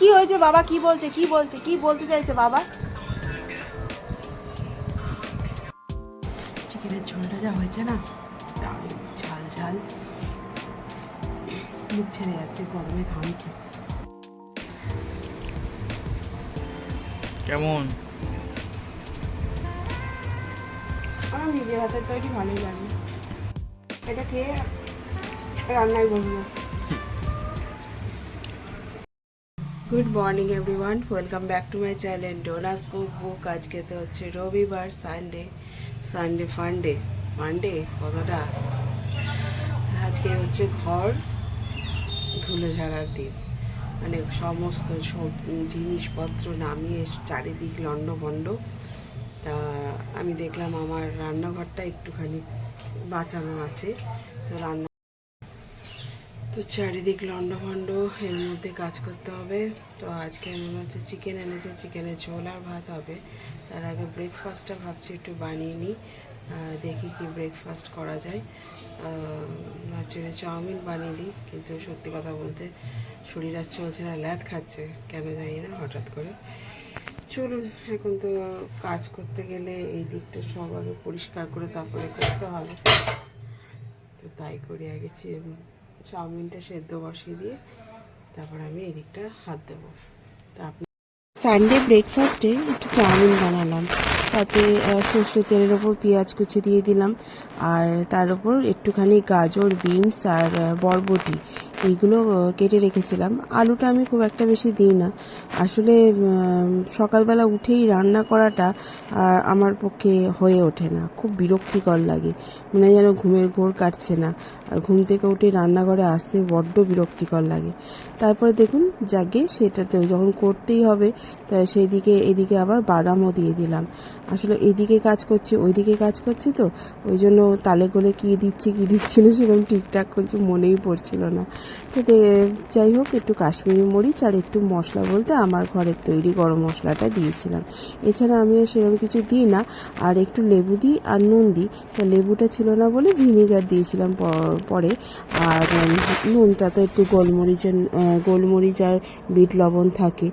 কি হয়েছে বাবা? কি বলছে? কি বলছে? কি বলতে চাইছে বাবা? চিকেনের ঝোলটা যা হয়েছে না দারুণ ঝাল ঝাল। মুখ ছেড়ে যাচ্ছে গরমে ঘামছে। কেমন? আমার নিজের হাতের তৈরি ভালোই লাগে। এটা খেয়ে রান্নায় বলব good morning everyone welcome back to my channel ডোনাস cook book আজকে তো হচ্ছে রবিবার সানডে সানডে ফান্ডে মানডে কতটা? আজকে হচ্ছে ঘর ধুলো ঝাড়ার দিন। মানে সমস্ত সব জিনিসপত্র নামিয়ে চারিদিক লণ্ডভণ্ড। তা আমি দেখলাম আমার রান্নাঘরটা একটুখানি বাঁচানো আছে। তো রান্না তো চারিদিক লণ্ডভণ্ড, এর মধ্যে কাজ করতে হবে। তো আজকে আমি হচ্ছে চিকেন এনেছে চিকেনের ঝোল আর ভাত হবে। তার আগে ব্রেকফাস্টটা ভাবছি একটু বানিয়ে নিই দেখি কি ব্রেকফাস্ট করা যায়। ভাবছি চাউমিন বানিয়ে দিই, কিন্তু সত্যি কথা বলতে শরীর আর চলছে না ল্যাদ খাচ্ছে, কেন জানি না, হঠাৎ করে। চলুন, এখন তো কাজ করতে গেলে এই দিকটা সব আগে পরিষ্কার করে তারপরে করতে হবে। তো তাই করি, আগে চে- চাউমিনটা সেদ্ধ বসিয়ে দিয়ে তারপর আমি এদিকটা হাত দেবো। তা সানডে ব্রেকফাস্টে একটু চাউমিন বানালাম। তাতে সর্ষে তেলের ওপর পেঁয়াজ কুচি দিয়ে দিলাম। আর তার ওপর একটুখানি গাজর, বিনস আর বরবটি। এইগুলো কেটে রেখেছিলাম। আলুটা আমি খুব একটা বেশি দিই না। আসলে সকালবেলা উঠেই রান্না করাটা আমার পক্ষে হয়ে ওঠে না। খুব বিরক্তিকর লাগে। মনে যেন ঘুমের ঘোর কাটছে না। আর ঘুম থেকে উঠে রান্নাঘরে আসতে বড্ড বিরক্তিকর লাগে। তারপরে দেখুন, যাকে সেটাতেও যখন করতেই হবে, তা সেই দিকে এদিকে আবার বাদামও দিয়ে দিলাম। আসলে এদিকে কাজ করছি, ওইদিকে কাজ করছি তো, ওই জন্য তালে করে কী দিচ্ছি, কী না সেরকম ঠিকঠাক করছি মনেই পড়ছিল না। তো যাই হোক, একটু কাশ্মীরি মরিচ আর একটু মশলা বলতে আমার ঘরের তৈরি গরম মশলাটা দিয়েছিলাম। এছাড়া আমি সেরকম কিছু দিই না। আর একটু লেবু দিই আর নুন দিই। তা লেবুটা ছিল না বলে ভিনিগার দিয়েছিলাম পরে। আর নুনটা তো একটু গোলমরিচের গোলমরিচ আর বিট লবণ থাকে।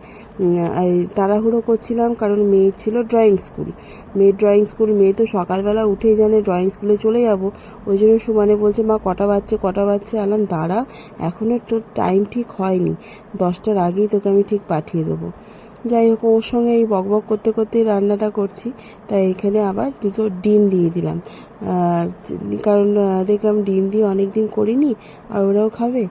তাড়াহুড়ো করছিলাম কারণ মেয়ে ছিল ড্রয়িং স্কুল। মেয়ের ড্রয়িং স্কুল, মেয়ে তো সকালবেলা উঠেই জানে, ড্রয়িং স্কুলে চলে যাব। ওই জন্য সুমানে বলছে, মা, কটা বাজছে কটা বাজছে? আলাম, দাঁড়া এখনও তোর টাইম ঠিক হয়নি। দশটার আগেই তোকে আমি ঠিক পাঠিয়ে দেবো। যাই হোক, ওর সঙ্গে এই বকবক করতে করতেই রান্নাটা করছি। তাই এখানে আবার দুটো ডিম দিয়ে দিলাম। কারণ দেখলাম ডিম দিয়ে অনেক দিন করিনি, আর ওরাও খাবে।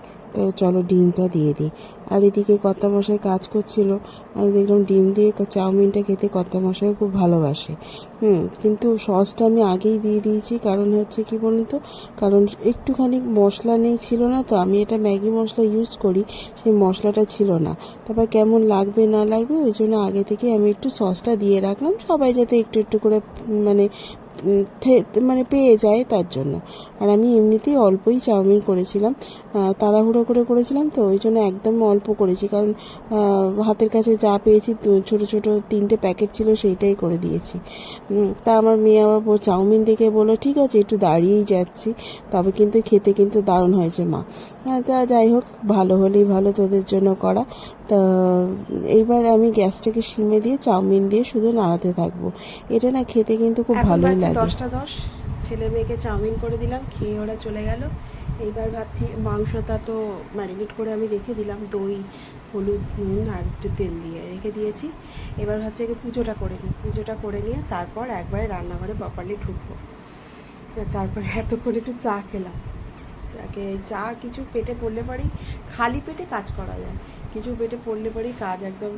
চলো ডিমটা দিয়ে দিই। আর এদিকে কর্তা মশাই কাজ করছিল। আর দেখলাম ডিম দিয়ে চাউমিনটা খেতে কর্তা মশাই খুব ভালোবাসে। হুম, কিন্তু সসটা আমি আগেই দিয়ে দিয়েছি। কারণ হচ্ছে কি বলুন তো? কারণ একটুখানি মশলা নেই ছিল না তো, আমি এটা ম্যাগি মশলা ইউজ করি, সেই মশলাটা ছিল না। তারপর কেমন লাগবে না লাগবে, ওই জন্য আগে থেকে আমি একটু সসটা দিয়ে রাখলাম। সবাই যাতে একটু একটু করে মানে মানে পেয়ে যায় তার জন্য। আর আমি এমনিতেই অল্পই চাউমিন করেছিলাম। তাড়াহুড়ো করে করেছিলাম তো, ওই জন্য একদম অল্প করেছি। কারণ হাতের কাছে যা পেয়েছি ছোট ছোট তিনটে প্যাকেট ছিল সেইটাই করে দিয়েছি। তা আমার মেয়ে আবার চাউমিন দেখে বলল, ঠিক আছে, একটু দাঁড়িয়েই যাচ্ছি। তবে কিন্তু খেতে কিন্তু দারুণ হয়েছে মা। তা যাই হোক, ভালো হলেই ভালো, তোদের জন্য করা। তা এইবার আমি গ্যাসটাকে সিমে দিয়ে চাউমিন দিয়ে শুধু নাড়াতে থাকব। এটা না খেতে কিন্তু খুব ভালোই লাগে। দশটা দশ। ছেলে মেয়েকে চাউমিন করে দিলাম খেয়ে ওরা চলে গেল। এইবার ভাবছি মাংসটা তো ম্যারিনেট করে আমি রেখে দিলাম দই হলুদ নুন আর একটু তেল দিয়ে রেখে দিয়েছি। এবার ভাবছি আগে পুজোটা করে নিই। পুজোটা করে নিয়ে তারপর একবারে রান্নাঘরে প্রপারলি ঢুকবো। তারপরে এত করে একটু চা খেলাম। তাকে চা কিছু পেটে পড়লে পরেই খালি পেটে কাজ করা যায়। কিছু পেটে পড়লে পরেই কাজ একদম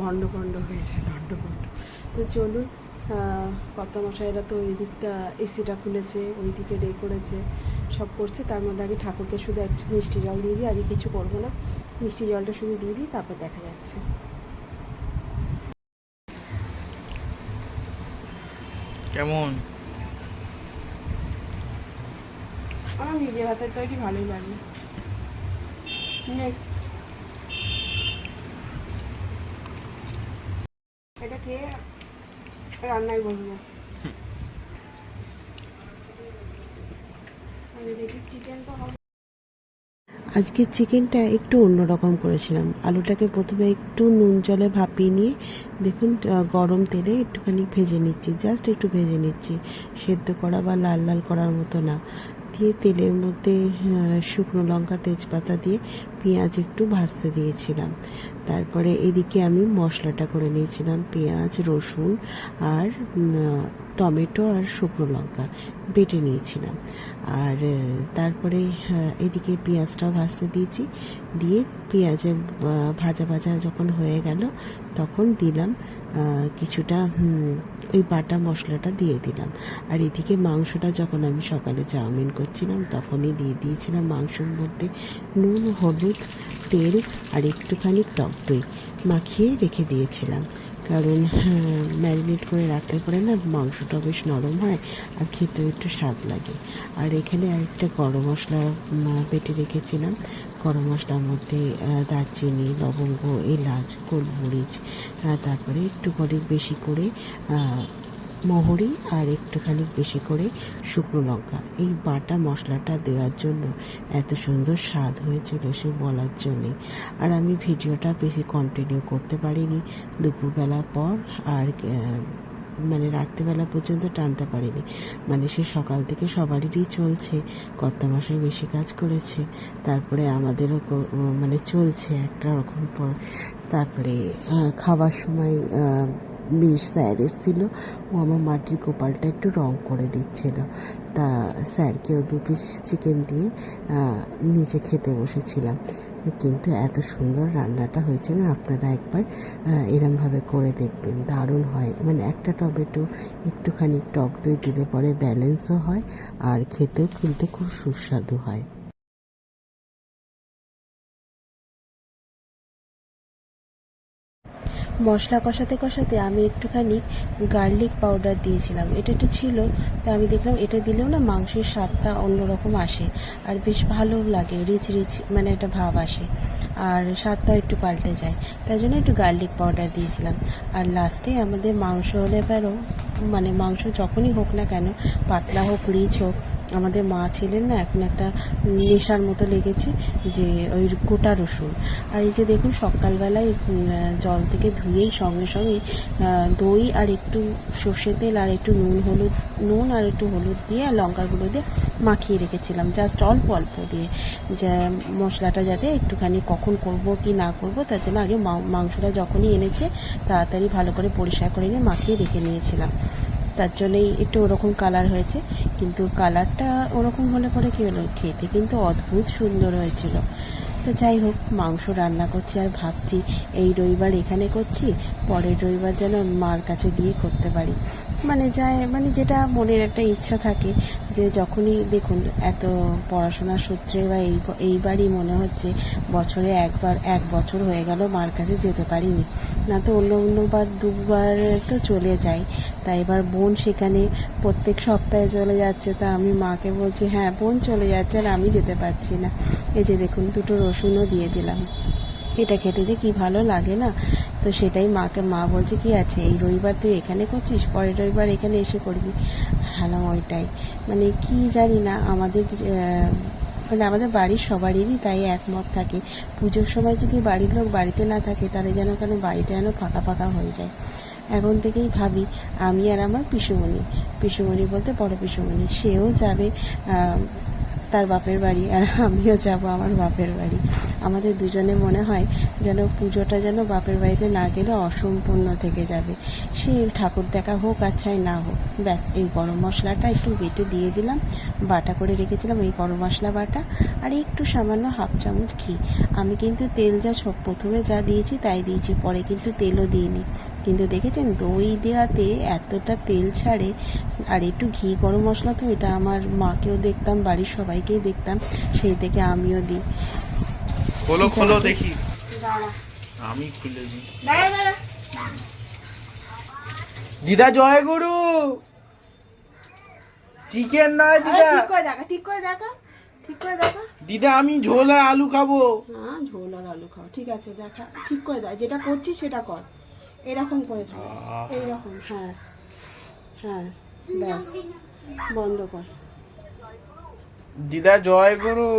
ভণ্ড ভণ্ড হয়ে যায় ভণ্ড ভণ্ড। তো চলুন কত মশাইরা তো ওই দিকটা এসিটা খুলেছে ওই দিকে ডে করেছে সব করছে। তার মধ্যে আগে ঠাকুরকে শুধু একটু মিষ্টি জল দিয়ে দিই আজকে কিছু করব না। মিষ্টি জলটা শুধু দিয়ে দিই তারপর দেখা যাচ্ছে। কেমন? আমার নিজের হাতের তৈরি ভালোই লাগে নে। এটা খেয়ে বলব। দেখি হবে। আজকে চিকেনটা একটু অন্যরকম করেছিলাম। আলুটাকে প্রথমে একটু নুন জলে ভাপিয়ে নিয়ে দেখুন গরম তেলে একটুখানি ভেজে নিচ্ছি। জাস্ট একটু ভেজে নিচ্ছি। সেদ্ধ করা বা লাল লাল করার মতো না। দিয়ে তেলের মধ্যে শুকনো লঙ্কা তেজপাতা দিয়ে পেঁয়াজ একটু ভাজতে দিয়েছিলাম। তারপরে এদিকে আমি মশলাটা করে নিয়েছিলাম, পেঁয়াজ, রসুন আর টমেটো আর শুকনো লঙ্কা বেটে নিয়েছিলাম। আর, তারপরে এদিকে পেঁয়াজটাও ভাজতে দিয়েছি। দিয়ে পেঁয়াজের ভাজা ভাজা যখন হয়ে গেল তখন দিলাম কিছুটা ওই বাটা মশলাটা দিয়ে দিলাম। আর এদিকে মাংসটা যখন আমি সকালে চাউমিন করছিলাম তখনই দিয়ে দিয়েছিলাম মাংসের মধ্যে নুন, হলুদ তেল আর একটুখানি টক দই মাখিয়ে রেখে দিয়েছিলাম। কারণ ম্যারিনেট করে রাখলে পরে না মাংসটা বেশ নরম হয় আর খেতেও একটু স্বাদ লাগে। আর এখানে আরেকটা গরম মশলা বেটে রেখেছিলাম। গরম মশলার মধ্যে দারচিনি, লবঙ্গ, এলাচ, গোলমরিচ তারপরে একটু করে বেশি করে মহরি আর একটুখানি বেশি করে শুকনো লঙ্কা। এই বাটা মশলাটা দেওয়ার জন্য এত সুন্দর স্বাদ হয়েছিল সে বলার জন্যে। আর আমি ভিডিওটা বেশি কন্টিনিউ করতে পারিনি। দুপুরবেলার পর আর মানে রাত্রেবেলা পর্যন্ত টানতে পারিনি। মানে সে সকাল থেকে সবারই চলছে, কর্তামশাই বেশি কাজ করেছে, তারপরে আমাদেরও মানে চলছে একটা রকম পর। তারপরে খাবার সময় বেশ স্যার এসেছিল। ও আমার মাটির গোপালটা একটু রং করে দিচ্ছিল। তা স্যারকেও দু পিস চিকেন দিয়ে নিচে খেতে বসেছিলাম। কিন্তু এত সুন্দর রান্নাটা হয়েছে না, আপনারা একবার এরমভাবে করে দেখবেন। দারুণ হয়। মানে একটা টমেটো একটুখানি টক দই দিলে পরে ব্যালেন্সও হয়, আর খেতেও কিন্তু খুব সুস্বাদু হয়। মশলা কষাতে কষাতে আমি একটুখানি গার্লিক পাউডার দিয়েছিলাম। এটা একটু ছিল, তা আমি দেখলাম এটা দিলেও না মাংসের স্বাদটা অন্যরকম আসে আর বেশ ভালো লাগে, রিচ রিচ মানে একটা ভাব আসে আর স্বাদটাও একটু পাল্টে যায়। তাই জন্য একটু গার্লিক পাউডার দিয়েছিলাম। আর লাস্টে আমাদের মাংস হলে পরেও মানে মাংস যখনই হোক না কেন, পাতলা হোক, রিচ হোক আমাদের মা ছিলেন না, এখন একটা নেশার মতো লেগেছে যে ওই গোটা রসুন। আর এই যে দেখুন, সকালবেলায় জল থেকে ধুয়েই সঙ্গে সঙ্গে দই আর একটু সর্ষে তেল আর একটু নুন, হলুদ, নুন আর একটু হলুদ দিয়ে আর লঙ্কার গুঁড়ো দিয়ে মাখিয়ে রেখেছিলাম। জাস্ট অল্প অল্প দিয়ে। যে মশলাটা যাতে একটুখানি কখন করব কি না করব, তার জন্য আগে মাংসটা যখনই এনেছে, তাড়াতাড়ি ভালো করে পরিষ্কার করে নিয়ে মাখিয়ে রেখে নিয়েছিলাম। তার জন্যই একটু ওরকম কালার হয়েছে। কিন্তু কালারটা ওরকম হলে পরে কী হলো? খেতে কিন্তু অদ্ভুত সুন্দর হয়েছিল। তো যাই হোক, মাংস রান্না করছি আর ভাবছি, এই রবিবার এখানে করছি, পরের রবিবার যেন মার কাছে গিয়ে করতে পারি। মানে যায় মানে যেটা মনের একটা ইচ্ছা থাকে যে যখনই দেখুন এত পড়াশোনার সূত্রে বা এই, এইবারই মনে হচ্ছে বছরে একবার, এক বছর হয়ে গেল মার কাছে যেতে পারিনি। না তো অন্য অন্যবার দুবার তো চলে যাই তাই এবার বোন সেখানে প্রত্যেক সপ্তাহে চলে যাচ্ছে। তা আমি মাকে বলছি হ্যাঁ বোন চলে যাচ্ছে আর আমি যেতে পারছি না। এই যে দেখুন, দুটো রসুনও দিয়ে দিলাম। এটা খেতে যে কি ভালো লাগে না? তো সেটাই মাকে, মা বলছে, কি আছে? এই রবিবার তুই এখানে করছিস? পরের রবিবার এখানে এসে করবি? হ্যাঁ ওইটাই। মানে কি জানি না, আমাদের মানে আমাদের বাড়ির সবারই তাই একমত থাকে। পুজোর সময় যদি বাড়ির লোক বাড়িতে না থাকে, তাহলে যেন কেন বাড়িটা যেন ফাঁকা ফাঁকা হয়ে যায়? এখন থেকেই ভাবি, আমি আর আমার পিসুমণি। পিসুমণি বলতে বড় পিসুমণি। সেও যাবে তার বাপের বাড়ি, আর আমিও যাব আমার বাপের বাড়ি। আমাদের দুজনে মনে হয় যেন পুজোটা যেন বাপের বাড়িতে না গেলে অসম্পূর্ণ থেকে যাবে। সে ঠাকুর দেখা হোক আর না হোক, ব্যাস, এই গরম মশলাটা একটু বেটে দিয়ে দিলাম, বাটা করে রেখেছিলাম এই গরম মশলা বাটা, আর একটু সামান্য হাফ চামচ ঘি। আমি কিন্তু তেল যা সব প্রথমে যা দিয়েছি তাই দিয়েছি, পরে কিন্তু তেলও দিইনি। কিন্তু দেখেছেন দই দেওয়াতে এতটা তেল ছাড়ে, আর একটু ঘি গরম মশলা তো এটা আমার মাকেও দেখতাম, বাড়ির সবাইকেই দেখতাম, সেই থেকে আমিও দিই। খোলো খোলো দেখি। আমি খুলে দিই। দিদা জয় গুরু। চিকেন নয় দিদা। ঠিক করে দেখা ঠিক করে দেখা ঠিক করে দেখা। দিদা আমি ঝোল আর আলু খাব। হ্যাঁ ঝোল আর আলু খাও। ঠিক আছে দেখা ঠিক করে দেয় যেটা করছিস সেটা কর। এরকম করে থাক। এইরকম হ্যাঁ। হ্যাঁ ব্যাস। বন্ধ কর। দিদা জয় গুরু।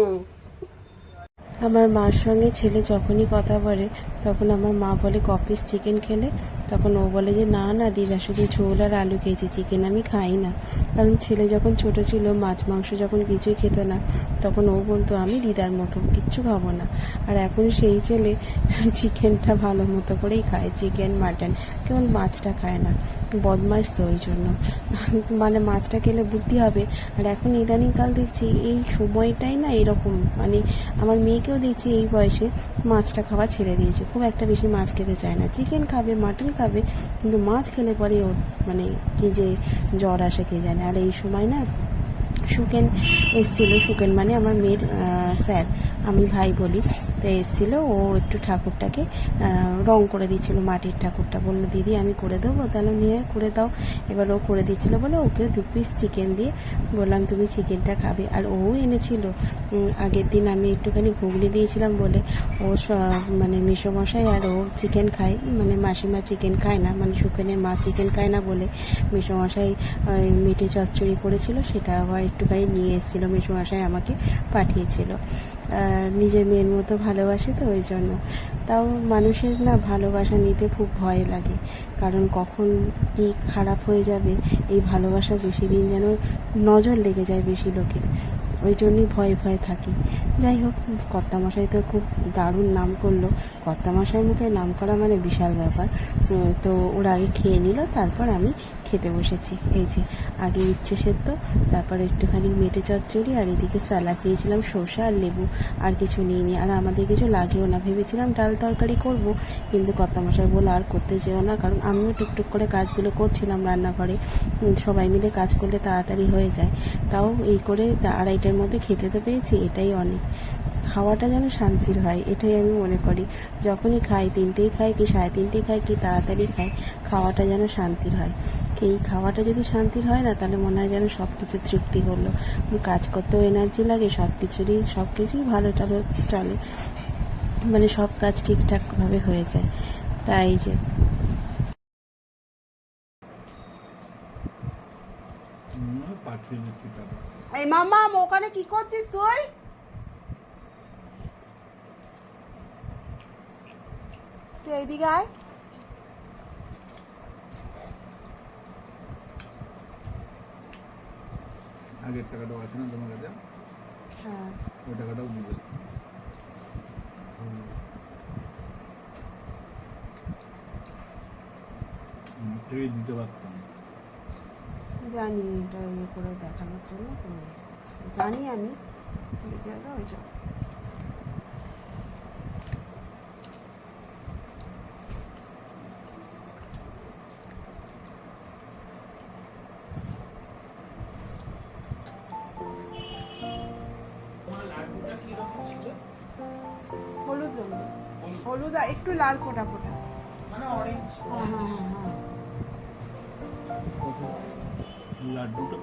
আমার মার সঙ্গে ছেলে যখনই কথা বলে, তখন আমার মা বলে কপিস চিকেন খেলে? তখন ও বলে যে, না না, দিদা, শুধু ঝোল আর আলু খেয়েছি চিকেন আমি খাই না। কারণ ছেলে যখন ছোট ছিল, মাছ, মাংস যখন কিছুই খেত না, তখন ও বলতো, আমি দিদার মতো, কিচ্ছু খাব না। আর এখন সেই ছেলে চিকেনটা ভালো মতো করেই খায় চিকেন মাটন কেবল মাছটা খায় না। বদমাইশ তো ওই জন্য। মানে মাছটা খেলে বুদ্ধি হবে। আর এখন ইদানিংকাল দেখছি এই সময়টাই না এরকম। মানে আমার মেয়েকেও দেখছি এই বয়সে মাছটা খাওয়া ছেড়ে দিয়েছে। খুব একটা বেশি মাছ খেতে চায় না। চিকেন খাবে মাটন খাবে, কিন্তু মাছ খেলে পরে ওর মানে কি যে জ্বর আসে কে জানে। আর এই সময় না সুকেন এসছিল। সুকেন মানে আমার মেয়ের স্যার, আমি ভাই বলি। তো এসছিল, ও একটু ঠাকুরটাকে রং করে দিচ্ছিল মাটির ঠাকুরটা। বলল, দিদি, আমি করে দেবো, তাহলে নিয়ে করে দাও। এবার ও করে দিচ্ছিল বলে ওকে দু পিস চিকেন দিয়ে। বললাম, তুমি চিকেনটা খাবে। আর ও এনেছিল। আগের দিন আমি একটুখানি ঘুগনি দিয়েছিলাম বলে ও মানে মেসোমশাই আর ও চিকেন খায় মানে মাসিমা চিকেন খায় না মানে সুকেনের মা চিকেন খায় না বলে ওই মিটে চচ্চড়ি করেছিল, সেটা আবার একটুখানি নিয়ে এসেছিল মেসোমশাই আমাকে পাঠিয়েছিল। নিজের মেয়ের মতো ভালোবাসে তো ওই জন্য। তাও মানুষের না ভালোবাসা নিতে খুব ভয় লাগে। কারণ কখন কি খারাপ হয়ে যাবে, এই ভালোবাসা বেশি দিন যেন নজর লেগে যায় বেশি লোকের। ওই জন্যই ভয়ে ভয়ে থাকি। যাই হোক, কর্তামশাই তো খুব দারুণ নাম করল। কর্তামশাই মুখে নাম করা মানে বিশাল ব্যাপার। তো ওরা আগে খেয়ে নিল, তারপর আমি খেতে বসেছি। এই যে, আগে উচ্ছে সেদ্ধ, তারপর একটুখানি মেটে চচ্চড়ি আর এদিকে স্যালাড নিয়েছিলাম শসা আর লেবু, আর কিছু নিইনি। আর আমাদের কিছু লাগেও না, ভেবেছিলাম ডাল তরকারি করব, কিন্তু কর্তামশাই বলে আর করতে যেও না, কারণ আমিও টুকটুক করে কাজগুলো করছিলাম রান্নাঘরে। সবাই মিলে কাজ করলে তাড়াতাড়ি হয়ে যায়। তাও এই করে আড়াইটার মধ্যে খেতে তো পেয়েছি, এটাই অনেক। খাওয়াটা যেন শান্তির হয়, এটাই আমি মনে করি। যখনই খাই, তিনটেই খাই কি, সাড়ে তিনটেই খাই কি, তাড়াতাড়ি খাই, খাওয়াটা যেন শান্তির হয়। এই খাওয়াটা যদি শান্তির হয় না, তাহলে মনে হয় যেন সব কিছু তৃপ্তি করল। কাজ করতেও এনার্জি লাগে সব কিছুরই সব কিছুই ভালো টালো চলে। মানে সব কাজ ঠিকঠাকভাবে হয়ে যায়। তাই যে। এই মামা, ওখানে কি করছিস তুই? তুই এইদিকে আয়। আগের টাকাটাও আছে না তোমার কাছে হ্যাঁ ওই টাকাটাও দিবে থেকে দিতে পারতাম জানি এটা ইয়ে করে দেখানোর জন্য তো জানি আমি লিখে অরেঞ্জ হ্যাঁ হ্যাঁ হ্যাঁ হ্যাঁ লাড্ডুটা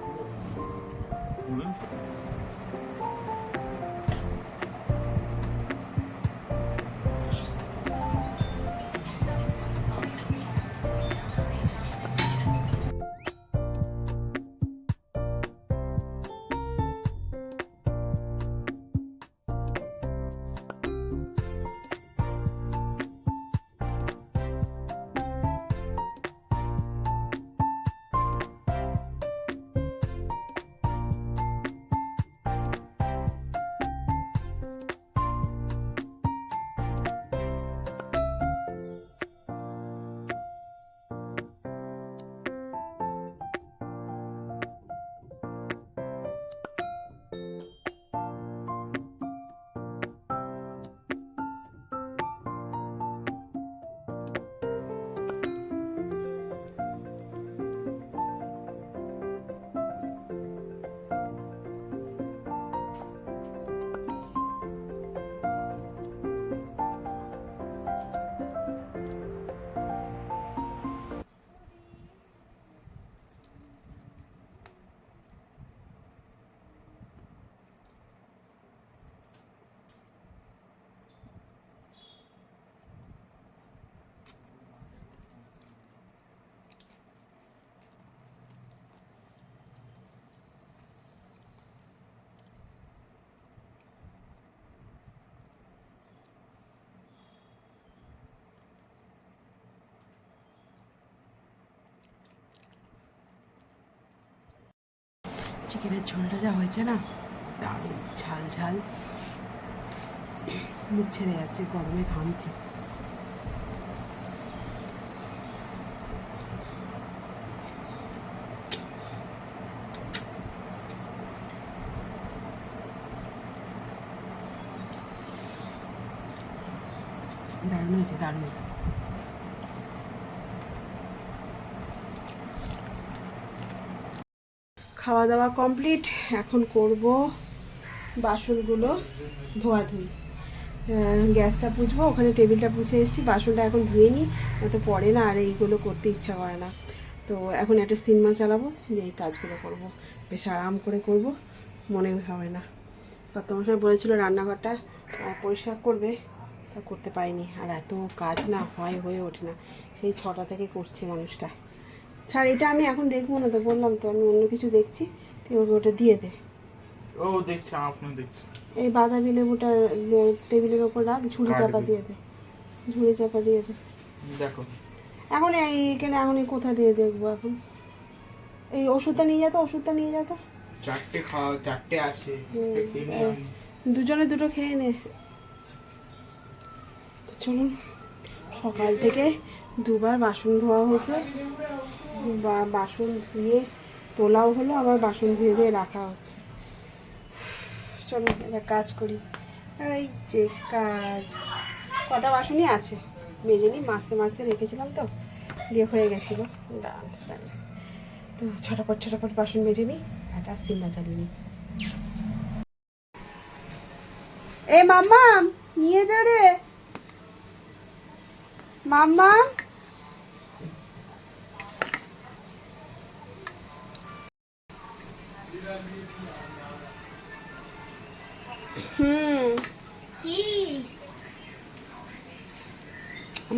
চিকেনের ঝোলটা যা হয়েছে না? দারুণ, ঝাল ঝাল। মুখ ছেড়ে যাচ্ছে, গরমে ঘামছে। দারুণ হয়েছে, দারুণ। খাওয়া দাওয়া কমপ্লিট এখন করব বাসনগুলো ধোয়াধুয়ি আহ, গ্যাসটা পুছবো ওখানে টেবিলটা পুছে এসেছি বাসনটা এখন ধুয়ে নিই তো পরে না আর এইগুলো করতে ইচ্ছা করে না। তো এখন একটা সিনেমা চালাবো যে এই কাজগুলো করব। বেশ আরাম করে করব মনে হবে না। কত মশাই বলেছিল রান্নাঘরটা পরিষ্কার করবে তা করতে পারিনি। আর এত কাজ না হয় হয়ে ওঠে না। সেই ছটা থেকে করছে মানুষটা। ছাড় এটা আমি এখন দেখব না তো বললাম তো আমি অন্য কিছু দেখছি। তুই ওকে ওটা দিয়ে দে। ও দেখছি আপনি দেখছি এই বাদামি লেবুটা টেবিলের ওপর রাখ ঝুড়ি চাপা দিয়ে দে। ঝুড়ি চাপা দিয়ে দে। দেখো। এখন এই- এখানে এখন কোথা দিয়ে দেখব এখন? এই ওষুধটা নিয়ে যেত ওষুধটা নিয়ে যেত চারটে খাওয়া চারটে আছে। দুজনে দুটো খেয়ে নে। চলুন সকাল থেকে দুবার বাসন ধোয়া হয়েছে। বাসন ধুয়ে তোলাও হলো, আবার বাসন ধুয়ে ধুয়ে রাখা হচ্ছে। চলো এবার কাজ করি। এই যে কাজ। কটা বাসনই আছে? মেজে নিই মাসে মাসে রেখেছিলাম তো দিয়ে হয়ে গেছিল। তো ছটাপট ছটাপট বাসন মেজে নিই একটা সিনেমা চালিয়ে নিই এ মাম্মা নিয়ে যা রে। মাম্মা হুম।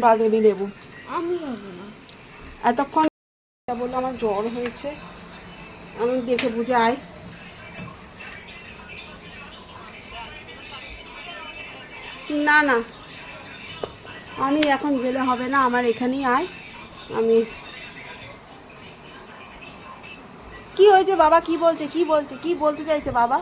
বাদেবি লেবু আমি খাব না। এতক্ষণ বলল আমার জ্বর হয়েছে। আমি দেখে বুঝে আয়। না না। আমি এখন গেলে হবে না আমার এখানেই আয়। আমি কি হয়েছে বাবা? কি বলছে? কি বলছে? কি বলতে চাইছে বাবা?